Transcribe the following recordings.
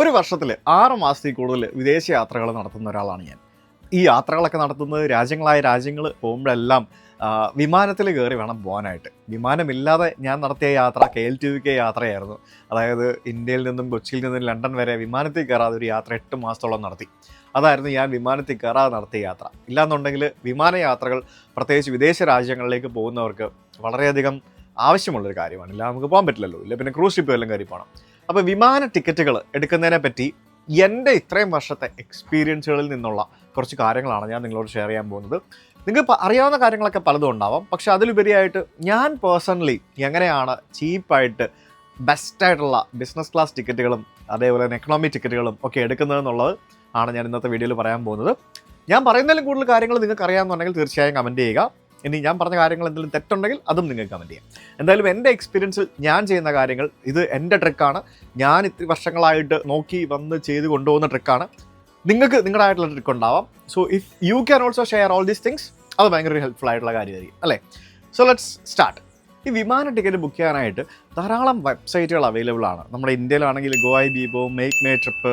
ഒരു വർഷത്തിൽ ആറ് മാസത്തിൽ കൂടുതൽ വിദേശ യാത്രകൾ നടത്തുന്ന ഒരാളാണ് ഞാൻ. ഈ യാത്രകളൊക്കെ നടത്തുന്നത് രാജ്യങ്ങളായ രാജ്യങ്ങൾ പോകുമ്പോഴെല്ലാം വിമാനത്തിൽ കയറി വേണം പോകാനായിട്ട്. വിമാനമില്ലാതെ ഞാൻ നടത്തിയ യാത്ര കെ എൽ ടി വിക്ക് യാത്രയായിരുന്നു. അതായത് ഇന്ത്യയിൽ നിന്നും കൊച്ചിയിൽ നിന്നും ലണ്ടൻ വരെ വിമാനത്തിൽ കയറാതെ ഒരു യാത്ര എട്ട് മാസത്തോളം നടത്തി. അതായിരുന്നു ഞാൻ വിമാനത്തിൽ കയറാതെ നടത്തിയ യാത്ര. ഇല്ലാന്നുണ്ടെങ്കിൽ വിമാനയാത്രകൾ പ്രത്യേകിച്ച് വിദേശ രാജ്യങ്ങളിലേക്ക് പോകുന്നവർക്ക് വളരെയധികം ആവശ്യമുള്ളൊരു കാര്യമാണ്. ഇല്ല നമുക്ക് പോകാൻ പറ്റില്ലല്ലോ. ഇല്ല പിന്നെ ക്രൂസ് ഷിപ്പ് എല്ലാം കയറി പോകണം. അപ്പോൾ വിമാന ടിക്കറ്റുകൾ എടുക്കുന്നതിനെ പറ്റി എന്റെ ഇത്രയും വർഷത്തെ എക്സ്പീരിയൻസുകളിൽ നിന്നുള്ള കുറച്ച് കാര്യങ്ങളാണ് ഞാൻ നിങ്ങളോട് ഷെയർ ചെയ്യാൻ പോകുന്നത്. നിങ്ങൾക്ക് അറിയാവുന്ന കാര്യങ്ങളൊക്കെ പലതും ഉണ്ടാവാം. പക്ഷെ അതിലുപരിയായിട്ട് ഞാൻ പേഴ്സണലി എങ്ങനെയാണ് ചീപ്പായിട്ട് ബെസ്റ്റായിട്ടുള്ള ബിസിനസ് ക്ലാസ് ടിക്കറ്റുകളും അതേപോലെ തന്നെ എക്കണോമി ടിക്കറ്റുകളും ഒക്കെ എടുക്കുന്നതെന്നുള്ളത് ആണ് ഞാൻ ഇന്നത്തെ വീഡിയോയിൽ പറയാൻ പോകുന്നത്. ഞാൻ പറയുന്നതിലും കൂടുതൽ കാര്യങ്ങൾ നിങ്ങൾക്ക് അറിയാമെന്നുണ്ടെങ്കിൽ തീർച്ചയായും കമന്റ് ചെയ്യുക. ഇനി ഞാൻ പറഞ്ഞ കാര്യങ്ങൾ എന്തെങ്കിലും തെറ്റുണ്ടെങ്കിൽ അതും നിങ്ങൾക്ക് കമന്റ് ചെയ്യാം. എന്തായാലും എന്റെ എക്സ്പീരിയൻസിൽ ഞാൻ ചെയ്യുന്ന കാര്യങ്ങൾ ഇത് എന്റെ ട്രിക്കാണ് ഞാൻ ഇത്ര വർഷങ്ങളായിട്ട് നോക്കി വന്ന് ചെയ്ത് കൊണ്ടുപോകുന്ന ട്രിക്കാണ് നിങ്ങൾക്ക് നിങ്ങളുടേതായിട്ടുള്ള ട്രിക്ക് ഉണ്ടാവാം. So if you can also share all these things അത് ഭയങ്കര ഹെൽപ്ഫുൾ ആയിട്ടുള്ള കാര്യമായിരിക്കും അല്ലേ? സോ ലെറ്റ്സ് സ്റ്റാർട്ട് ഈ വിമാന ടിക്കറ്റ് ബുക്ക് ചെയ്യാനായിട്ട് ധാരാളം വെബ്സൈറ്റുകൾ അവൈലബിൾ ആണ്. നമ്മുടെ ഇന്ത്യയിലാണെങ്കിൽ Goibibo make my trip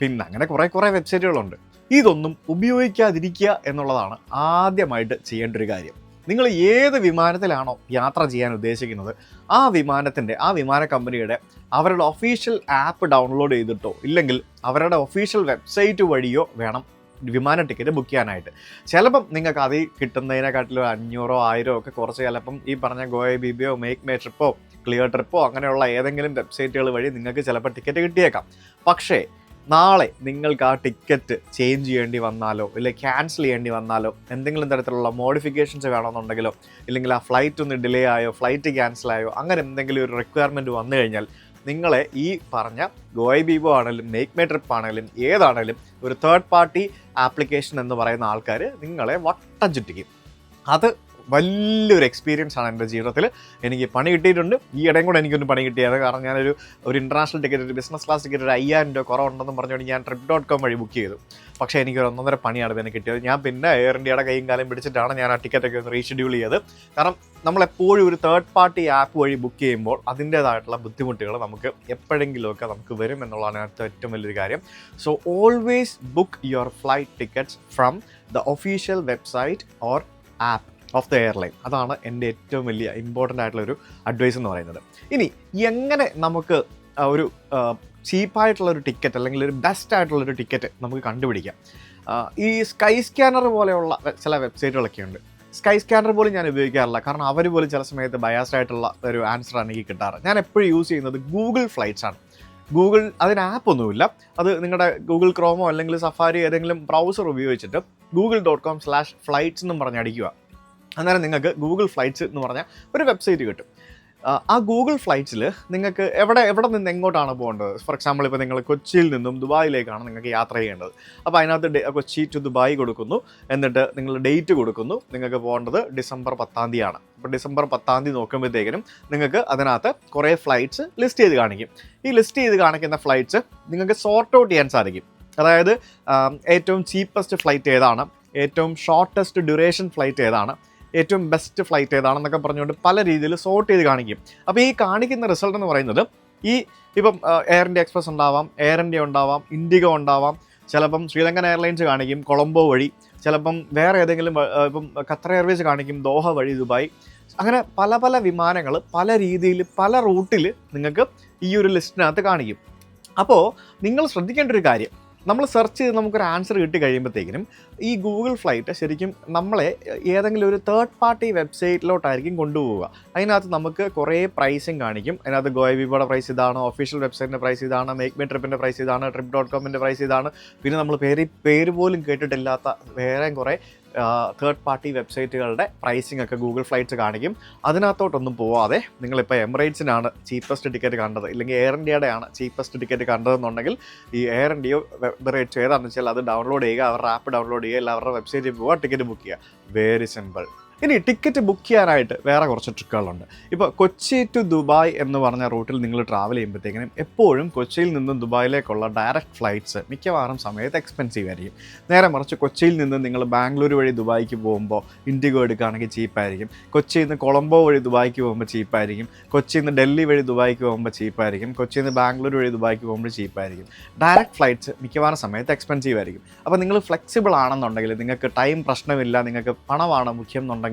പിന്നെ അങ്ങനെ കുറേ കുറേ വെബ്സൈറ്റുകളുണ്ട് ഇതൊന്നും ഉപയോഗിക്കാതിരിക്കുക എന്നുള്ളതാണ് ആദ്യമായിട്ട് ചെയ്യേണ്ട ഒരു കാര്യം. നിങ്ങൾ ഏത് വിമാനത്തിലാണോ യാത്ര ചെയ്യാൻ ഉദ്ദേശിക്കുന്നത് ആ വിമാനത്തിന്റെ ആ വിമാന കമ്പനിയുടെ അവരുടെ ഒഫീഷ്യൽ ആപ്പ് ഡൗൺലോഡ് ചെയ്തിട്ടോ ഇല്ലെങ്കിൽ അവരുടെ ഒഫീഷ്യൽ വെബ്സൈറ്റ് വഴിയോ വേണം വിമാന ടിക്കറ്റ് ബുക്ക് ചെയ്യാനായിട്ട്. ചിലപ്പം നിങ്ങൾക്ക് അത് കിട്ടുന്നതിനെക്കാട്ടിലും അഞ്ഞൂറോ ആയിരോ ഒക്കെ കുറച്ച് ചിലപ്പം ഈ പറഞ്ഞ Goibibo make my ട്രിപ്പോ ക്ലിയർ ട്രിപ്പോ അങ്ങനെയുള്ള ഏതെങ്കിലും വെബ്സൈറ്റുകൾ വഴി നിങ്ങൾക്ക് ചിലപ്പോൾ ടിക്കറ്റ് കിട്ടിയേക്കാം. പക്ഷേ നാളെ നിങ്ങൾക്ക് ആ ടിക്കറ്റ് ചേഞ്ച് ചെയ്യേണ്ടി വന്നാലോ ഇല്ലെങ്കിൽ ക്യാൻസൽ ചെയ്യേണ്ടി വന്നാലോ എന്തെങ്കിലും തരത്തിലുള്ള മോഡിഫിക്കേഷൻസ് വേണമെന്നുണ്ടെങ്കിലോ ഇല്ലെങ്കിൽ ആ ഫ്ലൈറ്റ് ഒന്ന് ഡിലേ ആയോ ഫ്ലൈറ്റ് ക്യാൻസൽ ആയോ അങ്ങനെ എന്തെങ്കിലും ഒരു റിക്വയർമെന്റ് വന്നു കഴിഞ്ഞാൽ നിങ്ങളെ ഈ പറഞ്ഞ ഗോയ് ബീബോ ആണെങ്കിലും മേക്ക് മൈ ട്രിപ്പ് ആണെങ്കിലും ഏതാണെങ്കിലും ഒരു തേർഡ് പാർട്ടി ആപ്ലിക്കേഷൻ എന്ന് പറയുന്ന ആൾക്കാർ നിങ്ങളെ വട്ടം ചുറ്റിക്കും. അത് വലിയൊരു എക്സ്പീരിയൻസ് ആണ് എന്റെ ജീവിതത്തിൽ എനിക്ക് പണി കിട്ടിയിട്ടുണ്ട്. ഈ ഇടയും കൂടെ എനിക്കൊന്ന് പണി കിട്ടിയത്. കാരണം ഞാനൊരു ഒരു ഇന്റർനാഷണൽ ടിക്കറ്റ് ഒരു ബിസിനസ് ക്ലാസ് ടിക്കറ്റ് ഒരു അയ്യായിരം രൂപ കുറവുണ്ടെന്ന് പറഞ്ഞുകൊണ്ട് ഞാൻ ട്രിപ്പ് ഡോട്ട് കോം വഴി ബുക്ക് ചെയ്തു. പക്ഷേ എനിക്ക് ഒരു ഒന്നൊന്നര പണിയാണ് ഇതിന് കിട്ടിയത്. ഞാൻ പിന്നെ എയർ ഇന്ത്യയുടെ കൈയും കാലം പിടിച്ചിട്ടാണ് ഞാൻ ആ ടിക്കറ്റൊക്കെ ഒന്ന് റീഷെഡ്യൂൾ ചെയ്തത്. കാരണം നമ്മളെപ്പോഴും ഒരു തേർഡ് പാർട്ടി ആപ്പ് വഴി ബുക്ക് ചെയ്യുമ്പോൾ അതിന്റേതായിട്ടുള്ള ബുദ്ധിമുട്ടുകൾ നമുക്ക് എപ്പോഴെങ്കിലുമൊക്കെ നമുക്ക് വരും എന്നുള്ളതാണ് അടുത്ത ഏറ്റവും വലിയൊരു കാര്യം. So always book your flight tickets from the official website or app of the airline അതാണ് എന്റെ ഏറ്റവും വലിയ ഇമ്പോർട്ടന്റ് ആയിട്ടുള്ള ഒരു അഡ്വൈസ് എന്ന് പറയുന്നത്. ഇനി എങ്ങനെ നമുക്ക് ഒരു ചീപ്പായിട്ടുള്ള ഒരു ടിക്കറ്റ് അല്ലെങ്കിൽ ഒരു ബെസ്റ്റ് ആയിട്ടുള്ള ഒരു ടിക്കറ്റ് നമുക്ക് കണ്ടുപിടിക്കാം? ഈ സ്കൈ സ്കാനർ പോലെയുള്ള ചില വെബ്സൈറ്റുകളൊക്കെ ഉണ്ട്. സ്കൈ സ്കാനർ പോലും ഞാൻ ഉപയോഗിക്കാറില്ല. കാരണം അവർ പോലും ചില സമയത്ത് ബയാസ്ഡ് ആയിട്ടുള്ള ഒരു ആൻസറാണ് എനിക്ക് കിട്ടാറ്. ഞാൻ എപ്പോഴും യൂസ് ചെയ്യുന്നത് ഗൂഗിൾ ഫ്ലൈറ്റ്സ് ആണ്. ഗൂഗിൾ അതിന് ആപ്പ് ഒന്നുമില്ല. അത് നിങ്ങളുടെ ഗൂഗിൾ ക്രോമോ അല്ലെങ്കിൽ സഫാരി ഏതെങ്കിലും ബ്രൗസർ ഉപയോഗിച്ചിട്ട് Google dot com slash flights എന്നും പറഞ്ഞ് അടിക്കുക. അന്നേരം നിങ്ങൾക്ക് ഗൂഗിൾ ഫ്ലൈറ്റ്സ് എന്ന് പറഞ്ഞാൽ ഒരു വെബ്സൈറ്റ് കിട്ടും. ആ, ഗൂഗിൾ ഫ്ലൈറ്റ്സിൽ നിങ്ങൾക്ക് എവിടെ എവിടെ നിന്ന് എങ്ങോട്ടാണ് പോകേണ്ടത്? ഫോർ എക്സാമ്പിൾ ഇപ്പോൾ നിങ്ങൾ കൊച്ചിയിൽ നിന്നും ദുബായിലേക്കാണ് നിങ്ങൾക്ക് യാത്ര ചെയ്യേണ്ടത്. അപ്പോൾ അതിനകത്ത് കൊച്ചി ടു ദുബായ് കൊടുക്കുന്നു. എന്നിട്ട് നിങ്ങൾ ഡേറ്റ് കൊടുക്കുന്നു. നിങ്ങൾക്ക് പോകേണ്ടത് ഡിസംബർ പത്താം തീയതിയാണ്. അപ്പോൾ ഡിസംബർ പത്താം തീയതി നോക്കുമ്പോഴത്തേക്കിനും നിങ്ങൾക്ക് അതിനകത്ത് കുറേ ഫ്ലൈറ്റ്സ് ലിസ്റ്റ് ചെയ്ത് കാണിക്കും. ഈ ലിസ്റ്റ് ചെയ്ത് കാണിക്കുന്ന ഫ്ലൈറ്റ്സ് നിങ്ങൾക്ക് സോർട്ട് ഔട്ട് ചെയ്യാൻ സാധിക്കും. അതായത് ഏറ്റവും ചീപ്പസ്റ്റ് ഫ്ലൈറ്റ് ഏതാണ്? ഏറ്റവും ഷോർട്ടസ്റ്റ് ഡ്യൂറേഷൻ ഫ്ലൈറ്റ് ഏതാണ്? ഏറ്റവും ബെസ്റ്റ് ഫ്ലൈറ്റ് ഏതാണെന്നൊക്കെ പറഞ്ഞുകൊണ്ട് പല രീതിയിൽ സോർട്ട് ചെയ്ത് കാണിക്കും. അപ്പോൾ ഈ കാണിക്കുന്ന റിസൾട്ട് എന്ന് പറയുന്നത് ഈ ഇപ്പം എയർ ഇന്ത്യ എക്സ്പ്രസ് ഉണ്ടാവാം എയർ ഇന്ത്യ ഉണ്ടാവാം ഇൻഡിഗോ ഉണ്ടാവാം. ചിലപ്പം ശ്രീലങ്കൻ എയർലൈൻസ് കാണിക്കും കൊളംബോ വഴി. ചിലപ്പം വേറെ ഏതെങ്കിലും ഇപ്പം ഖത്തർ എയർവേസ് കാണിക്കും ദോഹ വഴി ദുബായ്. അങ്ങനെ പല പല വിമാനങ്ങൾ പല രീതിയിൽ പല റൂട്ടിൽ നിങ്ങൾക്ക് ഈ ഒരു ലിസ്റ്റിനകത്ത് കാണിക്കും. അപ്പോൾ നിങ്ങൾ ശ്രദ്ധിക്കേണ്ട ഒരു കാര്യം നമ്മൾ സെർച്ച് ചെയ്ത് നമുക്കൊരു ആൻസർ കിട്ടി കഴിയുമ്പോഴത്തേക്കിനും ഈ ഗൂഗിൾ ഫ്ലൈറ്റ് ശരിക്കും നമ്മളെ ഏതെങ്കിലും ഒരു തേർഡ് പാർട്ടി വെബ്സൈറ്റിലോട്ടായിരിക്കും കൊണ്ടുപോവുക. അതിനകത്ത് നമുക്ക് കുറേ പ്രൈസിങ് കാണിക്കും. അതിനകത്ത് ഗോയ വിവോയുടെ പ്രൈസ് ഇതാണ് ഒഫീഷ്യൽ വെബ്സൈറ്റിന്റെ പ്രൈസ് ഇതാണ് മേക്ക് മൈ ട്രിപ്പിന്റെ പ്രൈസ് ഇതാണ് ട്രിപ്പ് ഡോട്ട് കോമിന്റെ പ്രൈസ് ഇതാണ്. പിന്നെ നമ്മൾ പേര് പേര് പോലും കേട്ടിട്ടില്ലാത്ത വേറെയും കുറേ തേർഡ് പാർട്ടി വെബ്സൈറ്റുകളുടെ പ്രൈസിംഗ് ഒക്കെ ഗൂഗിൾ ഫ്ലൈറ്റ്സ് കാണിക്കും. അതിനകത്തോട്ടൊന്നും പോവാതെ നിങ്ങളിപ്പോൾ എമിറേറ്റ്സിനാണ് ചീപ്പസ്റ്റ് ടിക്കറ്റ് കണ്ടത്. ഇല്ലെങ്കിൽ എയർ ഇന്ത്യയുടെ ആണ് ചീപ്പസ്റ്റ് ടിക്കറ്റ് കണ്ടതെന്നുണ്ടെങ്കിൽ ഈ എയർ ഇന്ത്യയോ എമിറേറ്റ്സ് ഏതാണെന്ന് വെച്ചാൽ അത് ഡൗൺലോഡ് ചെയ്യുക അവരുടെ ആപ്പ് ഡൗൺലോഡ് ചെയ്യുക അല്ല അവരുടെ വെബ്സൈറ്റിൽ പോവുക ടിക്കറ്റ് ബുക്ക് ചെയ്യുക. വെരി സിമ്പിൾ ഇനി ടിക്കറ്റ് ബുക്ക് ചെയ്യാനായിട്ട് വേറെ കുറച്ച് ട്രിക്കുകളുണ്ട് ഇപ്പോൾ കൊച്ചി ടു ദുബായ് എന്ന് പറഞ്ഞ റൂട്ടിൽ നിങ്ങൾ ട്രാവൽ ചെയ്യുമ്പോഴത്തേക്കിനും എപ്പോഴും കൊച്ചിയിൽ നിന്നും ദുബായിലേക്കുള്ള ഡയറക്റ്റ് ഫ്ലൈറ്റ്സ് മിക്കവാറും സമയത്ത് എക്സ്പെൻസീവ് ആയിരിക്കും. നേരെ മറിച്ച് കൊച്ചിയിൽ നിന്ന് നിങ്ങൾ ബാംഗ്ലൂർ വഴി ദുബായിക്ക് പോകുമ്പോൾ ഇൻഡിഗോ എടുക്കുകയാണെങ്കിൽ ചീപ്പായിരിക്കും കൊച്ചിയിൽ നിന്ന് കൊളംബോ വഴി ദുബായിക്ക് പോകുമ്പോൾ ചീപ്പായിരിക്കും കൊച്ചിയിൽ നിന്ന് ഡൽഹി വഴി ദുബായിക്ക് പോകുമ്പോൾ ചീപ്പായിരിക്കും കൊച്ചിയിൽ നിന്ന് ബാംഗ്ലൂർ വഴി ദുബായിക്ക് പോകുമ്പോൾ ചീപ്പായിരിക്കും ഡയറക്റ്റ് ഫ്ലൈറ്റ്സ് മിക്കവാറും സമയത്ത് എക്സ്പെൻസീവ് ആയിരിക്കും. അപ്പോൾ നിങ്ങൾ ഫ്ലെക്സിബിൾ ആണെന്നുണ്ടെങ്കിൽ നിങ്ങൾക്ക് ടൈം പ്രശ്നമില്ല നിങ്ങൾക്ക് പണമാണ് മുഖ്യം എന്നുണ്ടെങ്കിൽ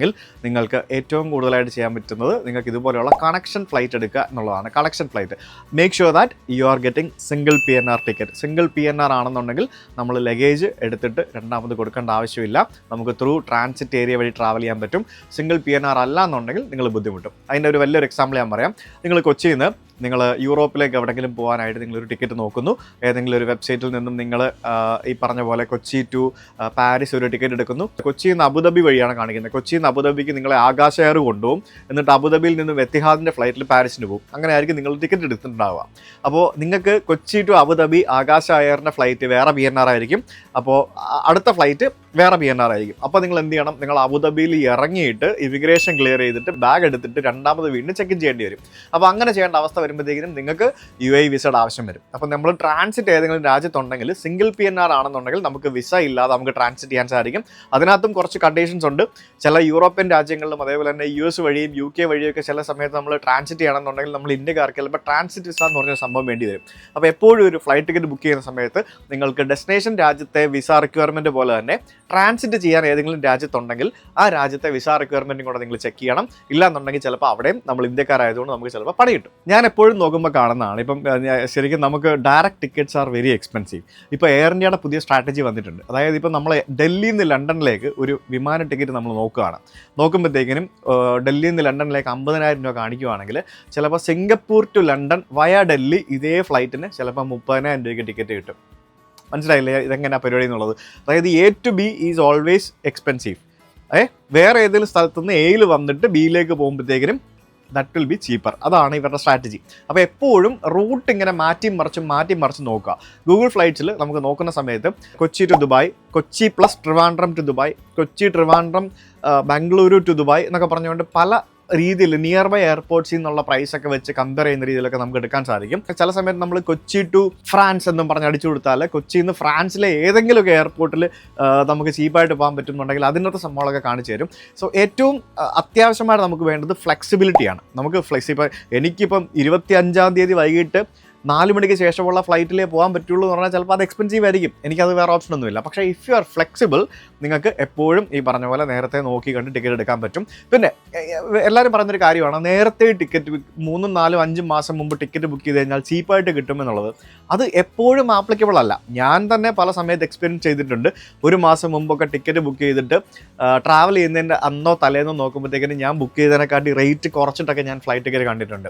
നിങ്ങൾക്ക് ഏറ്റവും കൂടുതലായിട്ട് ചെയ്യാൻ പറ്റുന്നത് നിങ്ങൾക്ക് ഇതുപോലെയുള്ള കണക്ഷൻ ഫ്ലൈറ്റ് എടുക്കുക എന്നുള്ളതാണ്. Connection flight make sure that you are getting single P N R ticket single P N R ആണെന്നുണ്ടെങ്കിൽ നമ്മൾ ലഗേജ് എടുത്തിട്ട് രണ്ടാമത് കൊടുക്കേണ്ട ആവശ്യമില്ല. നമുക്ക് ത്രൂ ട്രാൻസിറ്റ് ഏരിയ വഴി ട്രാവൽ ചെയ്യാൻ പറ്റും. സിംഗിൾ പി എൻ ആർ അല്ല എന്നുണ്ടെങ്കിൽ നിങ്ങൾ ബുദ്ധിമുട്ടും. അതിന്റെ ഒരു വലിയൊരു എക്സാമ്പിൾ ഞാൻ പറയാം. നിങ്ങൾ കൊച്ചിയിൽ നിന്ന് നിങ്ങൾ യൂറോപ്പിലേക്ക് എവിടെയെങ്കിലും പോകാനായിട്ട് നിങ്ങളൊരു ടിക്കറ്റ് നോക്കുന്നു. ഏതെങ്കിലും ഒരു വെബ്സൈറ്റിൽ നിന്നും നിങ്ങൾ ഈ പറഞ്ഞ പോലെ കൊച്ചി ടു പാരീസ് ഒരു ടിക്കറ്റ് എടുക്കുന്നു. കൊച്ചിയിൽ നിന്ന് അബുദാബി വഴിയാണ് കാണിക്കുന്നത്. കൊച്ചിയിൽ നിന്ന് അബുദാബിക്ക് നിങ്ങളെ ആകാശ എയർ കൊണ്ടുപോകും. എന്നിട്ട് അബുദാബിയിൽ നിന്നും വെത്തിഹാദിന്റെ ഫ്ലൈറ്റിൽ പാരീസിന് പോകും. അങ്ങനെ ആയിരിക്കും നിങ്ങൾ ടിക്കറ്റ് എടുത്തിട്ടുണ്ടാവുക. അപ്പോൾ നിങ്ങൾക്ക് Kochi to Abu Dhabi Akasa എയറിന്റെ flight വേറെ ബി എൻ ആർ ആയിരിക്കും. അപ്പോൾ അടുത്ത ഫ്ലൈറ്റ് വേറെ പി എൻ ആർ ആയിരിക്കും. അപ്പോൾ നിങ്ങൾ എന്ത് ചെയ്യണം? നിങ്ങൾ അബുദാബിയിൽ ഇറങ്ങിയിട്ട് ഇമിഗ്രേഷൻ ക്ലിയർ ചെയ്തിട്ട് ബാഗ് എടുത്തിട്ട് രണ്ടാമത് വീണ്ടും ചെക്ക് ഇൻ ചെയ്യേണ്ടി വരും. അപ്പോൾ അങ്ങനെ ചെയ്യേണ്ട അവസ്ഥ വരുമ്പോഴത്തേക്കും നിങ്ങൾക്ക് യു എ വിസയുടെ ആവശ്യം വരും. അപ്പോൾ നമ്മൾ ട്രാൻസിറ്റ് ഏതെങ്കിലും രാജ്യത്തുണ്ടെങ്കിൽ സിംഗിൾ പി എൻ ആർ ആണെന്നുണ്ടെങ്കിൽ നമുക്ക് വിസ ഇല്ലാതെ നമുക്ക് ട്രാൻസിറ്റ് ചെയ്യാൻ സാധിക്കും. അതിനകത്തും കുറച്ച് കണ്ടീഷൻസ് ഉണ്ട്. ചില യൂറോപ്യൻ രാജ്യങ്ങളിലും അതേപോലെ തന്നെ യു എസ് വഴിയും യു കെ വഴിയൊക്കെ ചില സമയത്ത് നമ്മൾ ട്രാൻസിറ്റ് ചെയ്യണമെന്നുണ്ടെങ്കിൽ നമ്മൾ ഇന്ത്യക്കാർക്ക് ചിലപ്പോൾ ട്രാൻസിറ്റ് വിസ എന്ന് പറഞ്ഞ സംഭവം വേണ്ടി വരും. അപ്പോൾ എപ്പോഴും ഒരു ഫ്ലൈറ്റ് ടിക്കറ്റ് ബുക്ക് ചെയ്യുന്ന സമയത്ത് നിങ്ങൾക്ക് ഡെസ്റ്റിനേഷൻ രാജ്യത്തെ വിസ റിക്വയർമെന്റ് പോലെ തന്നെ ട്രാൻസിറ്റ് ചെയ്യാൻ ഏതെങ്കിലും രാജ്യത്തുണ്ടെങ്കിൽ ആ രാജ്യത്തെ വിസ റിക്വയർമെന്റും കൂടെ നിങ്ങൾ ചെക്ക് ചെയ്യണം. ഇല്ലാന്നുണ്ടെങ്കിൽ ചിലപ്പോൾ അവിടെയും നമ്മൾ ഇന്ത്യക്കാരായതുകൊണ്ട് നമുക്ക് ചിലപ്പോൾ പണി കിട്ടും. ഞാൻ എപ്പോഴും നോക്കുമ്പോൾ കാണുന്നതാണ്. ഇപ്പം ശരിക്കും നമുക്ക് direct tickets are very expensive ഇപ്പോൾ എയർ ഇന്ത്യയുടെ പുതിയ സ്ട്രാറ്റജി വന്നിട്ടുണ്ട്. അതായത് ഇപ്പം നമ്മൾ ഡൽഹിയിൽ നിന്ന് ലണ്ടനിലേക്ക് ഒരു വിമാന ടിക്കറ്റ് നമ്മൾ നോക്കുകയാണ്. നോക്കുമ്പോഴത്തേക്കിനും ഡൽഹിയിൽ നിന്ന് ലണ്ടനിലേക്ക് അമ്പതിനായിരം രൂപ കാണിക്കുവാണെങ്കിൽ ചിലപ്പോൾ സിംഗപ്പൂർ ടു ലണ്ടൻ വയ ഡൽഹി ഇതേ ഫ്ലൈറ്റിന് ചിലപ്പോൾ മുപ്പതിനായിരം രൂപയ്ക്ക് ടിക്കറ്റ് കിട്ടും. മനസ്സിലായില്ലേ ഇതെങ്ങനെയാണ് പരിപാടി എന്നുള്ളത്? അതായത് A to B is always expensive ഏ? വേറെ ഏതെങ്കിലും സ്ഥലത്തു നിന്ന് എയിൽ വന്നിട്ട് ബിയിലേക്ക് പോകുമ്പോഴത്തേക്കിനും ദറ്റ് വിൽ ബി ചീപ്പർ അതാണ് ഇവരുടെ സ്ട്രാറ്റജി അപ്പോൾ എപ്പോഴും റൂട്ട് ഇങ്ങനെ മാറ്റി മറിച്ചും മാറ്റി മറിച്ചും നോക്കുക. ഗൂഗിൾ ഫ്ലൈറ്റ്സിൽ നമുക്ക് നോക്കുന്ന സമയത്ത് Kochi to Dubai Kochi plus Trivandrum to Dubai Kochi Trivandrum Bengaluru to Dubai എന്നൊക്കെ പറഞ്ഞുകൊണ്ട് പല രീതിയിൽ നിയർ ബൈ എയർപോർട്ട്സിൽ നിന്നുള്ള പ്രൈസ് ഒക്കെ വെച്ച് കമ്പയർ ചെയ്യുന്ന രീതിയിലൊക്കെ നമുക്ക് എടുക്കാൻ സാധിക്കും. ചില സമയത്ത് നമ്മൾ കൊച്ചി ടു ഫ്രാൻസ് എന്നും പറഞ്ഞ് അടിച്ചു കൊടുത്താൽ കൊച്ചിയിൽ നിന്ന് ഫ്രാൻസിലെ ഏതെങ്കിലുമൊക്കെ എയർപോർട്ടിൽ നമുക്ക് ചീപ്പായിട്ട് പോകാൻ പറ്റുന്നുണ്ടെങ്കിൽ അതിനകത്ത് സംഭവങ്ങളൊക്കെ കാണിച്ചു തരും. സോ ഏറ്റവും അത്യാവശ്യമായിട്ട് നമുക്ക് വേണ്ടത് ഫ്ലെക്സിബിലിറ്റിയാണ് നമുക്ക് ഫ്ലെക്സി ഇപ്പോൾ എനിക്കിപ്പം ഇരുപത്തി അഞ്ചാം തീയതി വൈകിട്ട് നാല് മണിക്ക് ശേഷമുള്ള ഫ്ലൈറ്റിലേ പോകാൻ പറ്റുള്ളൂ എന്ന് പറഞ്ഞാൽ ചിലപ്പോൾ അത് എക്സ്പെൻസീവ് ആയിരിക്കും. എനിക്കത് വേറെ ഓപ്ഷൻ ഒന്നുമില്ല. പക്ഷേ ഇഫ് യു ആർ ഫ്ലെക്സിബിൾ നിങ്ങൾക്ക് എപ്പോഴും ഈ പറഞ്ഞ പോലെ നേരത്തെ നോക്കി കണ്ട് ടിക്കറ്റ് എടുക്കാൻ പറ്റും. പിന്നെ എല്ലാവരും പറയുന്നൊരു കാര്യമാണ് നേരത്തെ ടിക്കറ്റ് മൂന്നും നാലും അഞ്ചും മാസം മുമ്പ് ടിക്കറ്റ് ബുക്ക് ചെയ്ത് കഴിഞ്ഞാൽ ചീപ്പായിട്ട് കിട്ടുമെന്നുള്ളത് അത് എപ്പോഴും ആപ്ലിക്കബിൾ അല്ല. ഞാൻ തന്നെ പല സമയത്ത് എക്സ്പീരിയൻസ് ചെയ്തിട്ടുണ്ട്. ഒരു മാസം മുമ്പൊക്കെ ടിക്കറ്റ് ബുക്ക് ചെയ്തിട്ട് ട്രാവൽ ചെയ്യുന്നതിന്റെ അന്നോ തലേന്നോ നോക്കുമ്പോഴത്തേക്കിനും ഞാൻ ബുക്ക് ചെയ്തതിനെക്കാട്ടി റേറ്റ് കുറച്ചിട്ടൊക്കെ ഞാൻ ഫ്ലൈറ്റ് ടിക്കറ്റ് കണ്ടിട്ടുണ്ട്.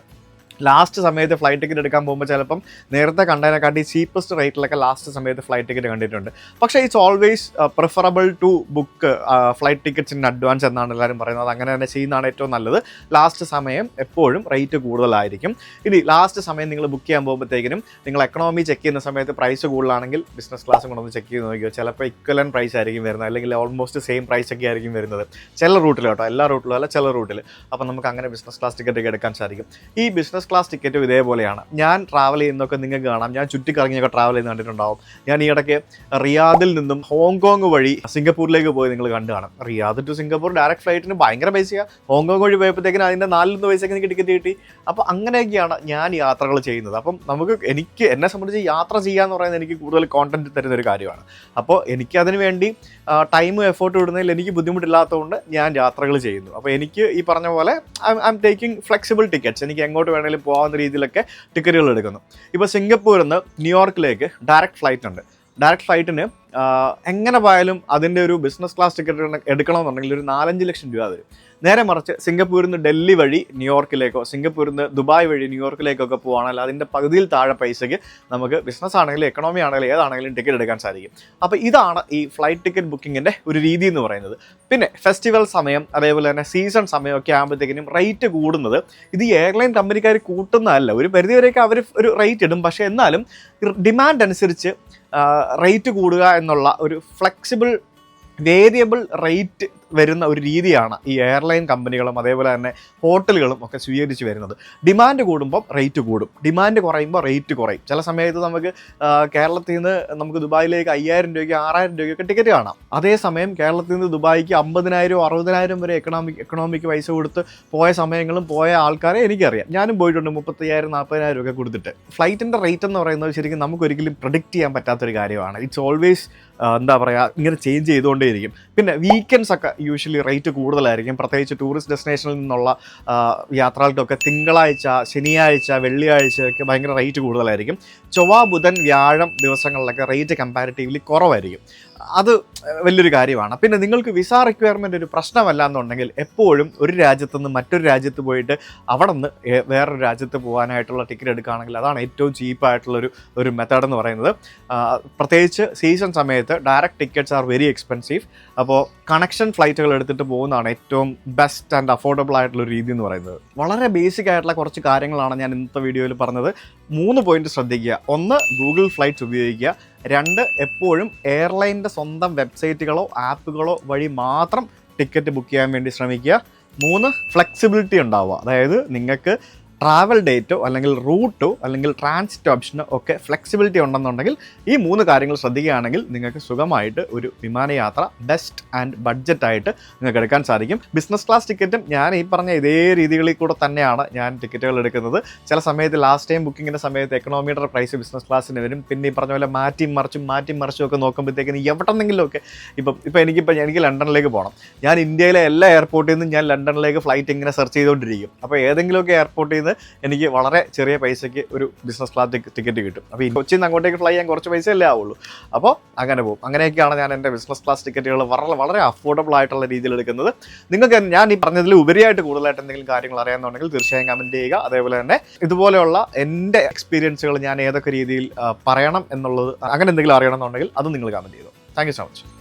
ലാസ്റ്റ് സമയത്ത് ഫ്ലൈറ്റ് ടിക്കറ്റ് എടുക്കാൻ പോകുമ്പോൾ ചിലപ്പം നേരത്തെ കണ്ടതിനെക്കാട്ടി ചീപ്പസ്റ്റ് റേറ്റിലൊക്കെ ലാസ്റ്റ് സമയത്ത് ഫ്ലൈറ്റ് ടിക്കറ്റ് കണ്ടിട്ടുണ്ട്. പക്ഷേ it's always preferable to book flight tickets in advance എന്നാണ് എല്ലാവരും പറയുന്നത്. അങ്ങനെ തന്നെ ചെയ്യുന്നതാണ് ഏറ്റവും നല്ലത്. ലാസ്റ്റ് സമയം എപ്പോഴും റേറ്റ് കൂടുതലായിരിക്കും. ഇനി ലാസ്റ്റ് സമയം നിങ്ങൾ ബുക്ക് ചെയ്യാൻ പോകുമ്പോഴത്തേക്കിനും നിങ്ങൾ എക്കണോമി ചെക്ക് ചെയ്യുന്ന സമയത്ത് പ്രൈസ് കൂടുതലാണെങ്കിൽ ബിസിനസ് ക്ലാസ് കൊണ്ടൊന്ന് ചെക്ക് ചെയ്ത് നോക്കിയോ ചിലപ്പോൾ ഇക്വലൻ പ്രൈസ് ആയിരിക്കും വരുന്നത്. അല്ലെങ്കിൽ ഓൾമോസ്റ്റ് സെയിം പ്രൈസ് ഒക്കെ ആയിരിക്കും വരുന്നത്. ചില റൂട്ടിൽ കേട്ടോ. എല്ലാ റൂട്ടിലും അല്ല ചില റൂട്ടിൽ അപ്പോൾ നമുക്ക് അങ്ങനെ ബിസിനസ് ക്ലാസ് ടിക്കറ്റ് എടുക്കാൻ സാധിക്കും. ഈ ബിസിനസ് ക്ലാസ് ടിക്കറ്റും ഇതേപോലെയാണ്. ഞാൻ ട്രാവൽ ചെയ്യുന്നതൊക്കെ നിങ്ങൾക്ക് കാണാം. ഞാൻ ചുറ്റിക്കറങ്ങിയൊക്കെ ട്രാവൽ ചെയ്യുന്ന കണ്ടിട്ടുണ്ടാവും. ഞാൻ ഈ ഇടയ്ക്ക് റിയാദിൽ നിന്നും ഹോങ്കോങ് വഴി സിംഗപ്പൂരിലേക്ക് പോയി നിങ്ങൾ കണ്ടു കാണാം. റിയാദ് ടു സിംഗപ്പൂർ ഡയറക്റ്റ് ഫ്ലൈറ്റിന് ഭയങ്കര പൈസയാണ് ഹോങ്കോങ് വഴി പോയപ്പോഴത്തേക്കിന് അതിന്റെ നാലിലൊന്ന് പൈസയ്ക്ക് എനിക്ക് ടിക്കറ്റ് കിട്ടി. അപ്പോൾ അങ്ങനെയൊക്കെയാണ് ഞാൻ യാത്രകൾ ചെയ്യുന്നത്. അപ്പം നമുക്ക് എനിക്ക് എന്നെ സംബന്ധിച്ച് യാത്ര ചെയ്യുക എന്ന് പറയുന്നത് എനിക്ക് കൂടുതൽ കോണ്ടന്റ് തരുന്ന ഒരു കാര്യമാണ്. അപ്പോൾ എനിക്ക് അതിന് വേണ്ടി ടൈമും എഫേർട്ട് ഇടുന്നതിൽ എനിക്ക് ബുദ്ധിമുട്ടില്ലാത്തതുകൊണ്ട് ഞാൻ യാത്രകൾ ചെയ്യുന്നു. അപ്പോൾ എനിക്ക് ഈ പറഞ്ഞ പോലെ I'm taking flexible tickets എനിക്ക് എങ്ങോട്ട് വേണമെങ്കിലും പോകാവുന്ന രീതിയിലൊക്കെ ടിക്കറ്റുകൾ എടുക്കുന്നു. ഇപ്പോൾ സിംഗപ്പൂരിൽ നിന്ന് ന്യൂയോർക്കിലേക്ക് ഡയറക്റ്റ് ഫ്ലൈറ്റ് ഉണ്ട്. ഡയറക്റ്റ് ഫ്ലൈറ്റിന് എങ്ങനെ പോയാലും അതിന്റെ ഒരു ബിസിനസ് ക്ലാസ് ടിക്കറ്റ് എടുക്കണമെന്നുണ്ടെങ്കിൽ ഒരു നാലഞ്ച് ലക്ഷം രൂപ വരും. നേരെ മറിച്ച് സിംഗപ്പൂരിൽ നിന്ന് ഡൽഹി വഴി ന്യൂയോർക്കിലേക്കോ സിംഗപ്പൂരിൽ നിന്ന് ദുബായ് വഴി ന്യൂയോർക്കിലേക്കൊക്കെ പോകുകയാണെങ്കിൽ അതിന്റെ പകുതിയിൽ താഴെ പൈസയ്ക്ക് നമുക്ക് ബിസിനസ് ആണെങ്കിലും എക്കണോമി ആണെങ്കിലും ഏതാണെങ്കിലും ടിക്കറ്റ് എടുക്കാൻ സാധിക്കും. അപ്പോൾ ഇതാണ് ഈ ഫ്ലൈറ്റ് ടിക്കറ്റ് ബുക്കിങ്ങിന്റെ ഒരു രീതി എന്ന് പറയുന്നത്. പിന്നെ ഫെസ്റ്റിവൽ സമയം അതേപോലെ തന്നെ സീസൺ സമയമൊക്കെ ആകുമ്പോഴത്തേക്കിനും റേറ്റ് കൂടുന്നത്. ഇത് എയർലൈൻ കമ്പനിക്കാർ കൂട്ടുന്നതല്ല. ഒരു പരിധിവരെയൊക്കെ അവർ ഒരു റേറ്റ് ഇടും. പക്ഷേ എന്നാലും ഡിമാൻഡ് അനുസരിച്ച് റേറ്റ് കൂടുക എന്നുള്ള ഒരു ഫ്ലെക്സിബിൾ വേരിയബിൾ റേറ്റ് വരുന്ന ഒരു രീതിയാണ് ഈ എയർലൈൻ കമ്പനികളും അതേപോലെ തന്നെ ഹോട്ടലുകളും ഒക്കെ സ്വീകരിച്ച് വരുന്നത്. ഡിമാൻഡ് കൂടുമ്പോൾ റേറ്റ് കൂടും. ഡിമാൻഡ് കുറയുമ്പോൾ റേറ്റ് കുറയും. ചില സമയത്ത് നമുക്ക് കേരളത്തിൽ നിന്ന് നമുക്ക് ദുബായിലേക്ക് അയ്യായിരം രൂപയ്ക്ക് ആറായിരം രൂപയ്ക്കൊക്കെ ടിക്കറ്റ് കാണാം. അതേസമയം കേരളത്തിൽ നിന്ന് ദുബായിക്ക് അമ്പതിനായിരം അറുപതിനായിരം വരെ എക്കണോമിക് എക്കണോമിക്ക് പൈസ കൊടുത്ത് പോയ സമയങ്ങളും പോയ ആൾക്കാരെ എനിക്കറിയാം. ഞാനും പോയിട്ടുണ്ട് മുപ്പത്തയ്യായിരം നാൽപ്പതിനായിരം രൂപയൊക്കെ കൊടുത്തിട്ട്. ഫ്ലൈറ്റിന്റെ റേറ്റ് എന്ന് പറയുന്നത് ശരിക്കും നമുക്കൊരിക്കലും പ്രൊഡിക്റ്റ് ചെയ്യാൻ പറ്റാത്തൊരു കാര്യമാണ്. ഇറ്റ്സ് ഓൾവേസ് എന്താ പറയുക ഇങ്ങനെ ചേഞ്ച് ചെയ്തുകൊണ്ടേയിരിക്കും. പിന്നെ വീക്കെൻഡ്സ് ഒക്കെ യൂഷ്വലി റേറ്റ് കൂടുതലായിരിക്കും. പ്രത്യേകിച്ച് ടൂറിസ്റ്റ് ഡെസ്റ്റിനേഷനിൽ നിന്നുള്ള യാത്രകൾക്കൊക്കെ തിങ്കളാഴ്ച ശനിയാഴ്ച വെള്ളിയാഴ്ച ഒക്കെ ഭയങ്കര റേറ്റ് കൂടുതലായിരിക്കും. ചൊവ്വ ബുധൻ വ്യാഴം ദിവസങ്ങളിലൊക്കെ റേറ്റ് കമ്പാരിറ്റീവ്ലി കുറവായിരിക്കും. അത് വലിയൊരു കാര്യമാണ്. പിന്നെ നിങ്ങൾക്ക് വിസ റിക്വയർമെന്റ് ഒരു പ്രശ്നമല്ല എന്നുണ്ടെങ്കിൽ എപ്പോഴും ഒരു രാജ്യത്തുനിന്ന് മറ്റൊരു രാജ്യത്ത് പോയിട്ട് അവിടെ നിന്ന് വേറൊരു രാജ്യത്ത് പോകാനായിട്ടുള്ള ടിക്കറ്റ് എടുക്കുകയാണെങ്കിൽ അതാണ് ഏറ്റവും ചീപ്പായിട്ടുള്ളൊരു ഒരു മെത്തേഡ് എന്ന് പറയുന്നത്. പ്രത്യേകിച്ച് സീസൺ സമയത്ത് direct tickets are very expensive അപ്പോൾ കണക്ഷൻ ഫ്ലൈറ്റുകൾ എടുത്തിട്ട് പോകുന്നതാണ് ഏറ്റവും ബെസ്റ്റ് ആൻഡ് അഫോർഡബിൾ ആയിട്ടുള്ള രീതി എന്ന് പറയുന്നത്. വളരെ ബേസിക് ആയിട്ടുള്ള കുറച്ച് കാര്യങ്ങളാണ് ഞാൻ ഇന്നത്തെ വീഡിയോയിൽ പറഞ്ഞത്. മൂന്ന് പോയിന്റ് ശ്രദ്ധിക്കുക. ഒന്ന് ഗൂഗിൾ ഫ്ലൈറ്റ്സ് ഉപയോഗിക്കുക. രണ്ട് എപ്പോഴും എയർലൈന്റെ സ്വന്തം വെബ്സൈറ്റുകളോ ആപ്പുകളോ വഴി മാത്രം ടിക്കറ്റ് ബുക്ക് ചെയ്യാൻ വേണ്ടി ശ്രമിക്കുക. മൂന്ന് ഫ്ലെക്സിബിലിറ്റി ഉണ്ടാവുക. അതായത് നിങ്ങൾക്ക് ട്രാവൽ ഡേറ്റോ അല്ലെങ്കിൽ റൂട്ടോ അല്ലെങ്കിൽ ട്രാൻസിറ്റ് ഓപ്ഷനോ ഒക്കെ ഫ്ലെക്സിബിലിറ്റി ഉണ്ടെന്നുണ്ടെങ്കിൽ ഈ മൂന്ന് കാര്യങ്ങൾ ശ്രദ്ധിക്കുകയാണെങ്കിൽ നിങ്ങൾക്ക് സുഖമായിട്ട് ഒരു വിമാനയാത്ര ബെസ്റ്റ് ആൻഡ് ബഡ്ജറ്റായിട്ട് നിങ്ങൾക്ക് എടുക്കാൻ സാധിക്കും. ബിസിനസ് ക്ലാസ് ടിക്കറ്റും ഞാൻ ഈ പറഞ്ഞ ഇതേ രീതികളിൽ കൂടെ തന്നെയാണ് ഞാൻ ടിക്കറ്റുകൾ എടുക്കുന്നത്. ചില സമയത്ത് ലാസ്റ്റ് ടൈം ബുക്കിങ്ങിന്റെ സമയത്ത് എക്കണോമിയുടെ പ്രൈസ് ബിസിനസ് ക്ലാസ്സിന് വരും. പിന്നെ ഈ പറഞ്ഞ പോലെ മാറ്റി മറിച്ചും മാറ്റി മറിച്ചും ഒക്കെ നോക്കുമ്പോഴത്തേക്കിന് എവിടെന്നെങ്കിലുമൊക്കെ ഇപ്പം ഇപ്പം എനിക്കിപ്പോൾ എനിക്ക് ലണ്ടനിലേക്ക് പോകണം ഞാൻ ഇന്ത്യയിലെ എല്ലാ എയർപോർട്ടിൽ നിന്നും ഞാൻ ലണ്ടനിലേക്ക് ഫ്ലൈറ്റ് ഇങ്ങനെ സെർച്ച് ചെയ്തുകൊണ്ടിരിക്കും. അപ്പോൾ ഏതെങ്കിലുമൊക്കെ എയർപോർട്ടിൽ നിന്ന് എനിക്ക് വളരെ ചെറിയ പൈസയ്ക്ക് ഒരു ബിസിനസ് ക്ലാസ് ടിക്കറ്റ് കിട്ടും. അപ്പോൾ ഈ കൊച്ചിയിൽ നിന്ന് അങ്ങോട്ടേക്ക് ഫ്ലൈ ചെയ്യാൻ കുറച്ച് പൈസ അല്ലേ ആവുള്ളൂ. അപ്പോൾ അങ്ങനെ പോകും. അങ്ങനെയൊക്കെയാണ് ഞാൻ എന്റെ ബിസിനസ് ക്ലാസ് ടിക്കറ്റുകൾ വളരെ വളരെ അഫോർഡബിൾ ആയിട്ടുള്ള രീതിയിൽ എടുക്കുന്നത്. നിങ്ങൾക്ക് ഞാൻ ഈ പറഞ്ഞതിൽ ഉപരിയായിട്ട് കൂടുതലായിട്ട് എന്തെങ്കിലും കാര്യങ്ങൾ അറിയാമെന്നുണ്ടെങ്കിൽ തീർച്ചയായും കമന്റ് ചെയ്യുക. അതേപോലെ തന്നെ ഇതുപോലെയുള്ള എന്റെ എക്സ്പീരിയൻസുകൾ ഞാൻ ഏതൊക്കെ രീതിയിൽ പറയണം എന്നുള്ളത് അങ്ങനെ എന്തെങ്കിലും അറിയണമെന്നുണ്ടെങ്കിൽ അത് നിങ്ങൾ കമന്റ് ചെയ്തു. Thank so much